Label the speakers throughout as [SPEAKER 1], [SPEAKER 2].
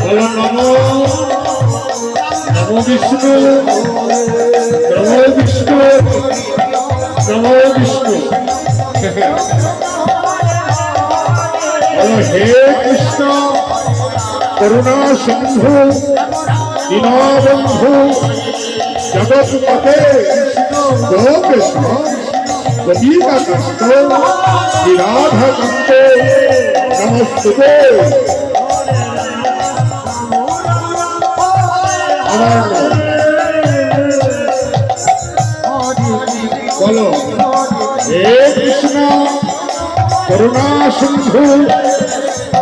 [SPEAKER 1] বলো নমো। নমো বিষ্ণু। নমো বিষ্ণু। নমো বিষ্ণু। বলো হে কৃষ্ণ, করুণা সিন্ধু, দীনবন্ধু জগৎপতে গোকৃষ্ণ গোপীকান্ত নমস্তুতে আমার নাম। বলো হে কৃষ্ণ করুণা সিন্ধু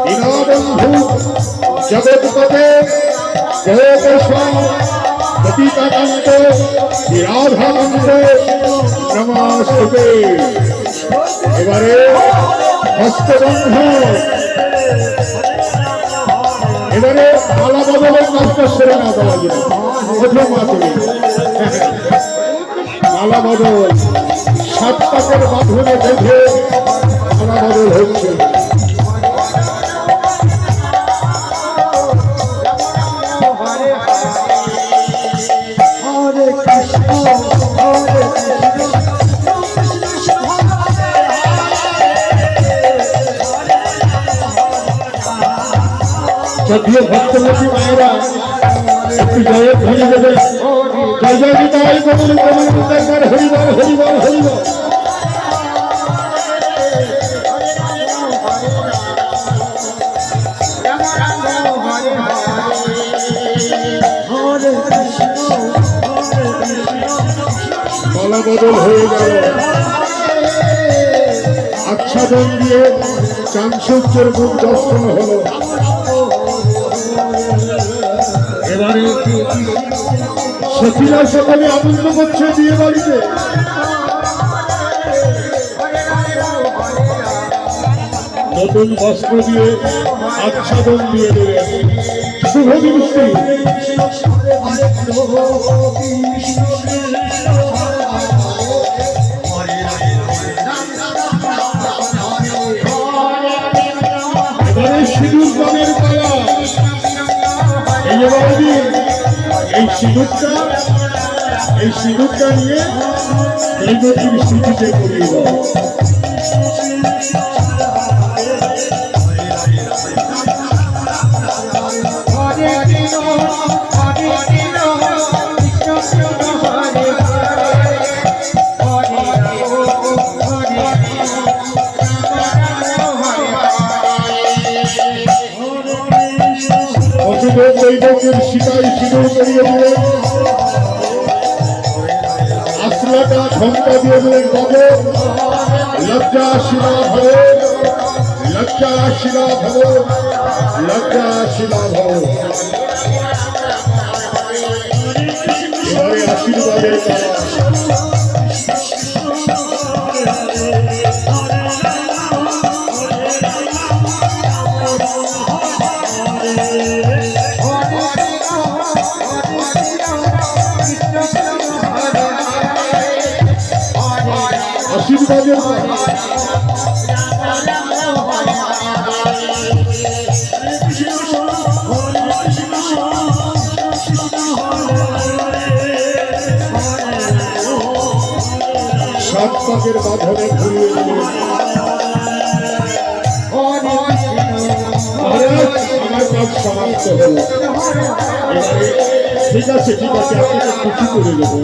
[SPEAKER 1] দীনবন্ধু জগৎপতে গোপেশ গোপিকাকান্ত বিরাধাকান্ত নমস্তুতে এবারে হস্তবন্ধ এবারে মালা বদলের কাজটা সেরে না বদল। সাত পাকের মাধ্যমে বেঁধে মালা বদল হচ্ছে।
[SPEAKER 2] হরে কৃষ্ণ
[SPEAKER 1] মায়েরা একটু জয়ের ধরে দেবে জয় জয় নিতাই কমল কমল মুদার হরিবল হরিবল হরিবল বদল হয়ে গেল। আচ্ছাদন দিয়ে চাঞ্চল্যের মুখ দর্শন হলো। এবারে সখীরা সকলে আনন্দ করছে বিয়ে বাড়িতে। নতুন বস্ত্র দিয়ে আচ্ছাদন দিয়ে দেবে শুভ দৃষ্টি বাবাজি এই সিঁদুরটা এই সিঁদুরটা নিয়ে দৈবতীর স্মৃতিতে করিয়ে দাও দৈবকের সীতায় সিঁদুর করিয়ে দিলেন। আসলাটা ঘণ্টা দিয়ে দিলেন বাবু। লজ্জা শিলা ভব, লজ্জা শিলা ভব, লজ্জা শিলা ভব। এবারে আশীর্বাদের পালা আশীর্বাদের পালা সাত ঘুরিয়ে দিলেন ঠিক আছে ঠিক আছে আপনাকে খুশি করে দেবো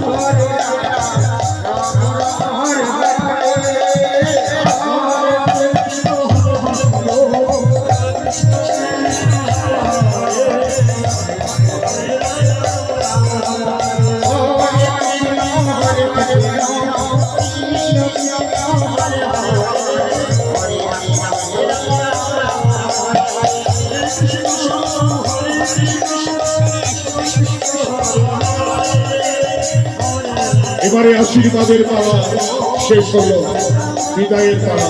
[SPEAKER 1] এবারে আশীর্বাদের পালা শেষ হলো, বিদায়ের পালা।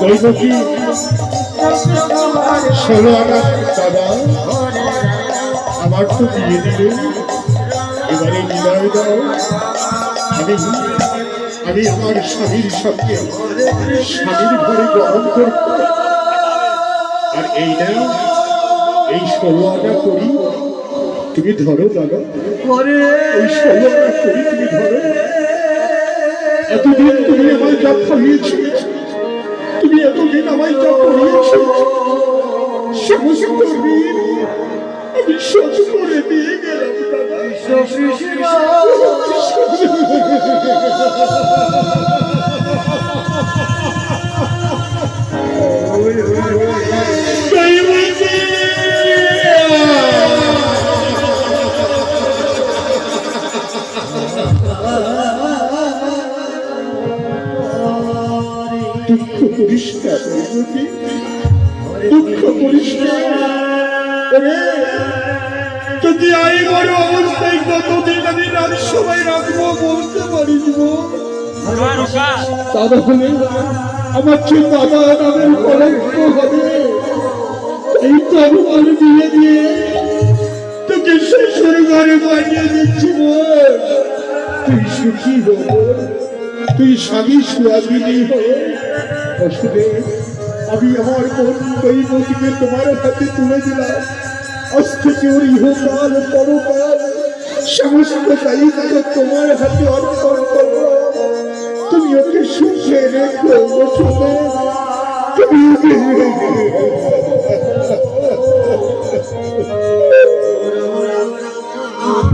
[SPEAKER 1] দৈবকী ষোলো আনা দাদা আমার তো বিয়ে দিলে, এবারে বিদায় দাও। আমি আমি আমার স্বামীর সঙ্গে স্বামীর ঘরে গ্রহণ করব। আর এই না এই ষোলো আনা করি। তুমি ধরো দাদা তুমি ধরো এতদিন তুমি আমায় যা খাইয়েছি তুমি এতদিন আমায় যা করিয়েছ সমস্ত ঋণ আমি শোধ করে দিয়ে গেলাম দাদা যদি আই বড় অবস্থায় কতদিন আমি রাত সবাই রাখব বলতে পারিস গো। তাহলে আমার যে বাবা নামের কলঙ্ক হবে। এই তো আমি আমার দিয়ে দিয়ে তোকে শ্বশুর ঘরে বানিয়ে দিচ্ছি তুই সুখী হো। তুই স্বামী সুয়াবিনী হয়ে অসুরে আমি আমার বোন দৈবতীকে তোমার হাতে তুলে দিলাম থেকে ওর ইহকাল পরকাল সমস্ত দায়িত্ব তোমার হাতে অর্পণ করলাম তুমি ওকে সুখে রেখো বসুদে তুমি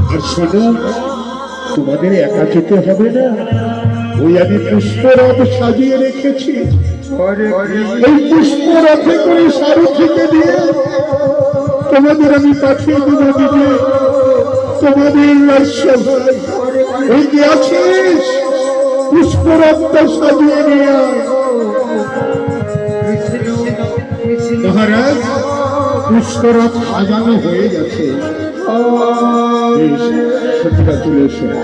[SPEAKER 1] আর শোনো তোমাদের একা যেতে হবে না ওই আমি পুষ্পরথ সাজিয়ে রেখেছি এই পুষ্পরথে করে সারথীকে দিয়ে তোমাদের আমি পাঠিয়ে দেবো দিদি। তোমাদের এই যে আছিস পুষ্পরথটা সাজিয়ে নিয়ে। মহারাজ, পুষ্পরথ সাজানো হয়ে গেছে। চলে